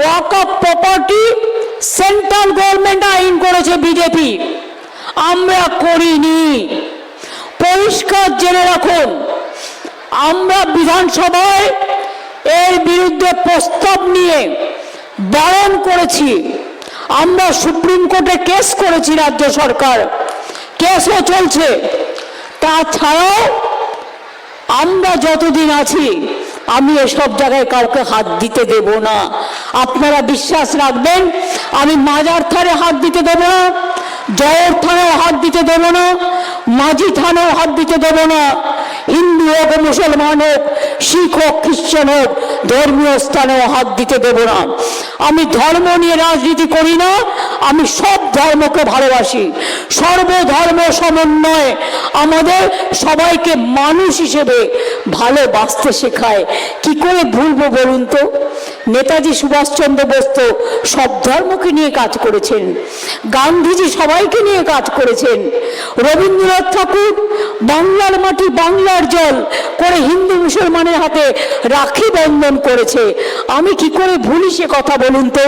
ওয়াকআপ property central government আইন করেছে BJP আমরা করিনি। পরিষ্কার জেনে রাখুন, আমরা বিধানসভায় এর বিরুদ্ধে প্রস্তাব নিয়ে বারণ করেছি। আমরা সুপ্রিম কোর্টে কেস করেছি রাজ্য সরকার। কেসও চলছে। তাছাড়াও আমরা যতদিন আছি আমি এসব জায়গায় কাউকে হাত দিতে দেব না। আপনারা বিশ্বাস রাখবেন, আমি মাজার থানে হাত দিতে দেব না, জয়ের থানেও হাত দিতে দেব না, মাঝি থানেও হাত দিতে দেব না। হিন্দু হোক, মুসলমান হোক, শিখ হোক খ্রিস্টান হোক, ধর্মীয় স্থানেও হাত দিতে দেব না। আমি ধর্ম নিয়ে রাজনীতি করি না আমি সব ধর্মকে ভালোবাসি। সর্বধর্ম সমন্বয়ে আমাদের সবাইকে মানুষ হিসেবে ভালোবাসতে শেখায়। কি করে ভুলবো বলুন তো? নেতাজি সুভাষচন্দ্র বোস তো সব ধর্মকে নিয়ে কাজ করেছেন। গান্ধীজি সবাইকে নিয়ে কাজ করেছেন। রবীন্দ্রনাথ ঠাকুর বাংলার মাটি বাংলার জল করে হিন্দু মুসলমানের হাতে রাখি বন্ধন করেছে। আমি কি করে ভুলি সে কথা বলুন তো?